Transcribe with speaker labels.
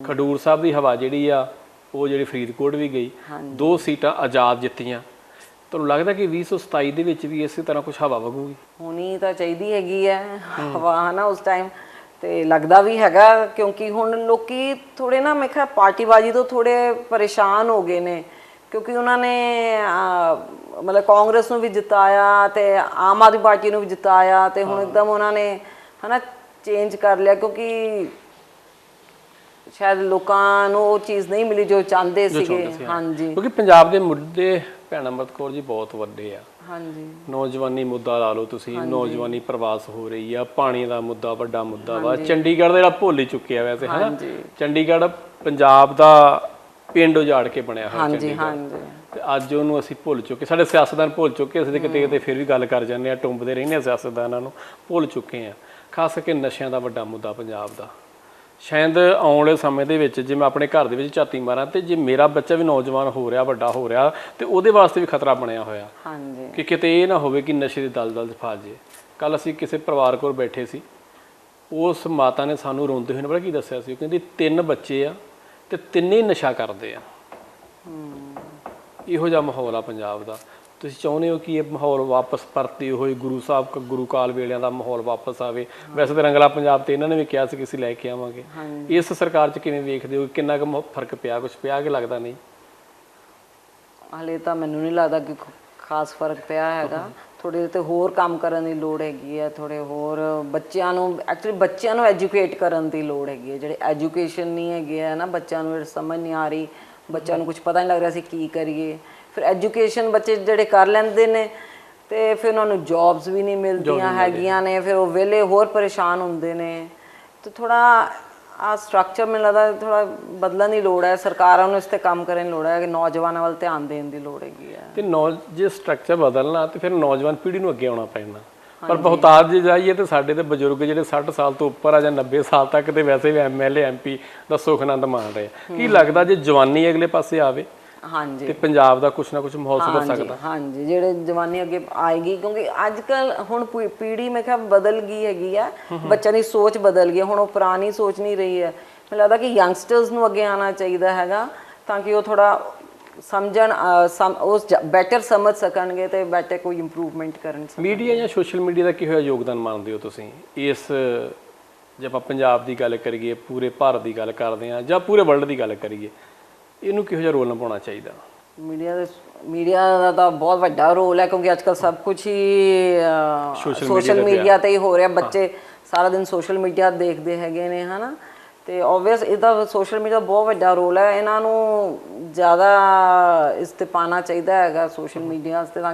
Speaker 1: ਖਡੂਰ ਸਾਹਿਬ ਦੀ ਹਵਾ ਜਿਹੜੀ ਆ ਉਹ ਜਿਹੜੀ ਫਰੀਦਕੋਟ ਵੀ ਗਈ ਦੋ ਸੀਟਾਂ ਆਜ਼ਾਦ ਜਿੱਤੀਆਂ। ਤੁਹਾਨੂੰ ਲੱਗਦਾ ਕਿ 2027 ਦੇ ਵਿੱਚ ਵੀ ਇਸੇ ਤਰ੍ਹਾਂ ਕੁਝ ਹਵਾ ਵਗੂਗੀ?
Speaker 2: ਹੋਣੀ ਤਾਂ ਚਾਹੀਦੀ ਹੈਗੀ ਹੈ। ਹਵਾ ਹਨਾ ਉਸ ਟਾਈਮ ਤੇ ਲੱਗਦਾ ਵੀ ਹੈਗਾ ਕਿਉਂਕਿ ਹੁਣ ਲੋਕੀ ਥੋੜੇ ਨਾ ਮੈਂ ਕਿਹਾ ਪਾਰਟੀਬਾਜ਼ੀ ਤੋਂ ਥੋੜੇ ਪਰੇਸ਼ਾਨ ਹੋ ਗਏ ਨੇ ਕਿਉਂਕਿ ਉਹਨਾਂ ਨੇ ਮਤਲਬ ਕਾਂਗਰਸ ਨੂੰ ਵੀ ਜਿਤਾਇਆ ਤੇ ਆਮ ਆਦਮੀ ਪਾਰਟੀ ਨੂੰ ਵੀ ਜਿਤਾਇਆ ਤੇ ਹੁਣ ਇੱਕਦਮ ਉਹਨਾਂ ਨੇ ਹਨਾ ਚੇਂਜ ਕਰ ਲਿਆ ਕਿਉਂਕਿ ਸ਼ਾਇਦ ਲੋਕਾਂ ਨੂੰ ਉਹ ਚੀਜ਼ ਨਹੀਂ ਮਿਲੀ ਜੋ ਚਾਹੁੰਦੇ ਸੀਗੇ। ਹਾਂਜੀ।
Speaker 1: ਕਿਉਂਕਿ ਪੰਜਾਬ ਦੇ ਮੁੱਦੇ ਭੈਣ ਅਮਰਤ ਕੌਰ ਜੀ ਬਹੁਤ ਵੱਡੇ ਆ।
Speaker 2: ਹਾਂਜੀ।
Speaker 1: ਨੌਜਵਾਨੀ ਮੁੱਦਾ ਲਾ ਲਓ ਤੁਸੀਂ ਨੌਜਵਾਨੀ ਪ੍ਰਵਾਸ ਹੋ ਰਹੀ ਆ ਪਾਣੀ ਦਾ ਮੁੱਦਾ ਵੱਡਾ ਮੁੱਦਾ ਵਾ। ਚੰਡੀਗੜ੍ਹ ਦਾ ਜਿਹੜਾ ਭੁੱਲ ਹੀ ਚੁੱਕਿਆ ਵੈਸੇ ਹਨਾ? ਚੰਡੀਗੜ੍ਹ ਪੰਜਾਬ ਦਾ ਪਿੰਡ ਉਜਾੜ ਕੇ ਬਣਿਆ ਹੋਇਆ
Speaker 2: ਹਾਂਜੀ ਹਾਂਜੀ।
Speaker 1: ਤੇ ਅੱਜ ਉਹਨੂੰ ਅਸੀਂ ਭੁੱਲ ਚੁੱਕੇ ਸਾਡੇ ਸਿਆਸਤਦਾਨ ਭੁੱਲ ਚੁੱਕੇ ਅਸੀਂ ਕਿਤੇ ਕਿਤੇ ਫਿਰ ਵੀ ਗੱਲ ਕਰ ਜਾਂਦੇ ਆ ਟੁੰਬਦੇ ਰਹਿੰਦੇ ਆ ਸਿਆਸਤਦਾਨਾਂ ਨੂੰ ਭੁੱਲ ਚੁੱਕੇ ਆ। ਖਾਸ ਕਰਕੇ ਨਸ਼ਿਆਂ ਦਾ ਵੱਡਾ ਮੁੱਦਾ ਪੰਜਾਬ ਦਾ। ਸ਼ਾਇਦ ਆਉਣ ਵਾਲੇ ਸਮੇਂ ਦੇ ਵਿੱਚ ਜੇ ਮੈਂ ਆਪਣੇ ਘਰ ਦੇ ਵਿੱਚ ਝਾਤੀ ਮਾਰਾਂ ਤੇ ਜੇ ਮੇਰਾ ਬੱਚਾ ਵੀ ਨੌਜਵਾਨ ਹੋ ਰਿਹਾ ਵੱਡਾ ਹੋ ਰਿਹਾ ਤੇ ਉਹਦੇ ਵਾਸਤੇ ਵੀ ਖਤਰਾ ਬਣਿਆ ਹੋਇਆ।
Speaker 2: ਹਾਂਜੀ।
Speaker 1: ਕਿ ਕਿਤੇ ਇਹ ਨਾ ਹੋਵੇ ਕਿ ਨਸ਼ੇ ਦੀ ਦਲਦਲ 'ਚ ਫਸ ਜੇ ਕੱਲ ਅਸੀਂ ਕਿਸੇ ਪਰਿਵਾਰ ਕੋਲ ਬੈਠੇ ਸੀ। ਉਸ ਮਾਤਾ ਨੇ ਸਾਨੂੰ ਰੋਂਦੇ ਹੋਏ ਨੇ ਬੜਾ ਕੀ ਦੱਸਿਆ ਸੀ? ਉਹ ਕਹਿੰਦੀ ਤਿੰਨ ਬੱਚੇ ਆ ਤੇ ਤਿੰਨੇ ਨਸ਼ਾ ਕਰਦੇ ਆ। ਇਹੋ ਜਿਹਾ ਮਾਹੌਲ ਆ ਪੰਜਾਬ ਦਾ। ਤੁਸੀਂ ਚਾਹੁੰਦੇ ਹੋ ਕਿ ਇਹ ਮਾਹੌਲ ਵਾਪਸ ਪਰਤੇ ਹੋਏ ਗੁਰੂ ਸਾਹਿਬ ਕ- ਗੁਰੂ ਕਾਲ ਵੇਲਿਆਂ ਦਾ ਮਾਹੌਲ ਵਾਪਸ ਆਵੇ? ਵੈਸੇ ਤਾਂ ਰੰਗਲਾ ਪੰਜਾਬ ਤੇ ਇਹਨਾਂ ਨੇ ਵੀ ਕਿਹਾ ਸੀ ਕਿ ਅਸੀਂ ਲੈ ਕੇ ਆਵਾਂਗੇ। ਇਸ ਸਰਕਾਰ 'ਚ ਕਿਵੇਂ ਵੇਖਦੇ ਹੋ? ਕਿੰਨਾ ਕੁ ਫ਼ਰਕ ਪਿਆ? ਕੁਝ ਪਿਆ ਕਿ ਲੱਗਦਾ ਨਹੀਂ?
Speaker 2: ਹਲੇ ਤਾਂ ਮੈਨੂੰ ਨਹੀਂ ਲੱਗਦਾ ਕਿ ਖਾਸ ਫ਼ਰਕ ਪਿਆ ਹੈਗਾ। ਥੋੜੇ ਤੇ ਹੋਰ ਕੰਮ ਕਰਨ ਦੀ ਲੋੜ ਹੈਗੀ ਹੈ ਥੋੜੇ ਹੋਰ ਬੱਚਿਆਂ ਨੂੰ ਐਕਚੁਅਲੀ ਬੱਚਿਆਂ ਨੂੰ ਐਜੂਕੇਟ ਕਰਨ ਦੀ ਲੋੜ ਹੈਗੀ ਹੈ। ਜਿਹੜੇ ਐਜੂਕੇਸ਼ਨ ਨਹੀਂ ਹੈਗੇ ਹੈ ਨਾ ਬੱਚਿਆਂ ਨੂੰ ਸਮਝ ਨਹੀਂ ਆ ਰਹੀ। ਬੱਚਿਆਂ ਨੂੰ ਕੁਝ ਪਤਾ ਨਹੀਂ ਲੱਗ ਰਿਹਾ ਸੀ ਕੀ ਕਰੀਏ। ਫਿਰ ਐਜੂਕੇਸ਼ਨ ਬੱਚੇ ਜਿਹੜੇ ਕਰ ਲੈਂਦੇ ਨੇ ਤੇ ਫਿਰ ਉਹਨਾਂ ਨੂੰ ਜੌਬਸ ਵੀ ਨਹੀਂ ਮਿਲਦੀਆਂ ਹੈਗੀਆਂ ਨੇ ਫਿਰ ਉਹ ਵਿਹਲੇ ਹੋਰ ਪਰੇਸ਼ਾਨ ਹੁੰਦੇ ਨੇ। ਤੇ ਥੋੜਾ ਆ ਸਟਰਕਚਰ ਮੈਨੂੰ ਲੱਗਦਾ ਥੋੜਾ ਬਦਲਣ ਦੀ ਲੋੜ ਹੈ ਸਰਕਾਰਾਂ ਨੂੰ ਇਸ ਤੇ ਕੰਮ ਕਰਨ ਦੀ ਲੋੜ ਹੈ ਕਿ ਨੌਜਵਾਨਾਂ ਵੱਲ ਧਿਆਨ ਦੇਣ ਦੀ ਲੋੜ ਹੈਗੀ ਹੈ।
Speaker 1: ਤੇ ਨੌ ਜੇ ਸਟਰਕਚਰ ਬਦਲਣਾ ਤੇ ਫਿਰ ਨੌਜਵਾਨ ਪੀੜ੍ਹੀ ਨੂੰ ਅੱਗੇ ਆਉਣਾ ਪੈਣਾ। ਪਰ ਬਹੁਤਾਤ ਜੇ ਜਾਈਏ ਤੇ ਸਾਡੇ ਤੇ ਬਜ਼ੁਰਗ ਜਿਹੜੇ 60 ਸਾਲ ਤੋਂ ਉੱਪਰ ਆ ਜਾਂ 90 ਸਾਲ ਤੱਕ ਤੇ ਵੈਸੇ ਵੀ ਐਮਐਲਏ ਐਮਪੀ ਦਾ ਸੁੱਖ ਆਨੰਦ ਮਾਣ ਰਹੇ। ਕੀ ਲੱਗਦਾ ਜੇ ਜਵਾਨੀ ਅਗਲੇ ਪਾਸੇ ਆਵੇ?
Speaker 2: ਹਾਂਜੀ।
Speaker 1: ਤੇ ਪੰਜਾਬ ਦਾ ਕੁਛ ਨਾ ਕੁਛ ਮਾਹੌਲ ਸੁਧਰ
Speaker 2: ਹਾਂਜੀ
Speaker 1: ਸਕਦਾ।
Speaker 2: ਹਾਂਜੀ ਜਿਹੜੇ ਜਵਾਨੀ ਅੱਗੇ ਆਏਗੀ ਕਿਉਂਕਿ ਅੱਜ ਕੱਲ ਹੁਣ ਪੀ- ਪੀੜ੍ਹੀ ਮੈਂ ਕਿਹਾ ਬਦਲ ਗਈ ਹੈਗੀ ਆ ਬੱਚਿਆਂ ਦੀ ਸੋਚ ਬਦਲ ਗਈ ਹੈ, ਹੁਣ ਉਹ ਪੁਰਾਣੀ ਸੋਚ ਨਹੀਂ ਰਹੀ ਹੈ। ਮੈਨੂੰ ਲੱਗਦਾ ਕਿ ਯੰਗਸਟਰਸ ਨੂੰ ਅੱਗੇ ਆਉਣਾ ਚਾਹੀਦਾ ਹੈਗਾ ਤਾਂ ਕਿ ਉਹ ਥੋੜਾ ਸਮਝਣ ਸਮ- ਉਸ ਬੈਟਰ ਸਮਝ ਸਕਣਗੇ ਤੇ ਬੈਟਰ ਕੋਈ ਇੰਪਰੂਵਮੈਂਟ ਕਰਨ
Speaker 1: ਮੀਡੀਆ ਜਾਂ ਸੋਸ਼ਲ ਮੀਡੀਆ ਦਾ ਕਿਹੋ ਜਿਹਾ ਯੋਗਦਾਨ ਮੰਨਦੇ ਹੋ ਤੁਸੀਂ? ਇਸ ਜੇ ਆਪਾਂ ਪੰਜਾਬ ਦੀ ਗੱਲ ਕਰੀਏ ਪੂਰੇ ਭਾਰਤ ਦੀ ਗੱਲ ਕਰਦੇ ਆ ਜਾਂ ਪੂਰੇ ਵਰਲਡ ਦੀ ਗੱਲ ਕਰੀਏ ਇਹਨੂੰ ਕਿਹੋ ਜਿਹਾ ਰੋਲ ਨਿਭਾਉਣਾ ਚਾਹੀਦਾ?
Speaker 2: ਮੀਡੀਆ ਦੇ ਮੀਡੀਆ ਦਾ ਤਾਂ ਬਹੁਤ ਵੱਡਾ ਰੋਲ ਹੈ ਕਿਉਂਕਿ ਅੱਜ ਕੱਲ ਸਭ ਕੁਝ ਹੀ ਸੋਸ਼ਲ ਮੀਡੀਆ ਤੇ ਹੀ ਹੋ ਰਿਹਾ। ਬੱਚੇ ਸਾਰਾ ਦਿਨ ਸੋਸ਼ਲ ਮੀਡੀਆ ਦੇਖਦੇ ਹੈਗੇ ਨੇ ਹਨਾ? ਤੇ ਆਬਵੀਅਸ ਇਹਦਾ ਸੋਸ਼ਲ ਮੀਡੀਆ ਬਹੁਤ ਵੱਡਾ ਰੋਲ ਹੈ। ਇਹਨਾਂ ਨੂੰ ਜ਼ਿਆਦਾ ਇਸ ਤੇ ਪਾਣਾ ਚਾਹੀਦਾ ਹੈਗਾ ਸੋਸ਼ਲ ਮੀਡੀਆ ਤੇ ਤਾਂ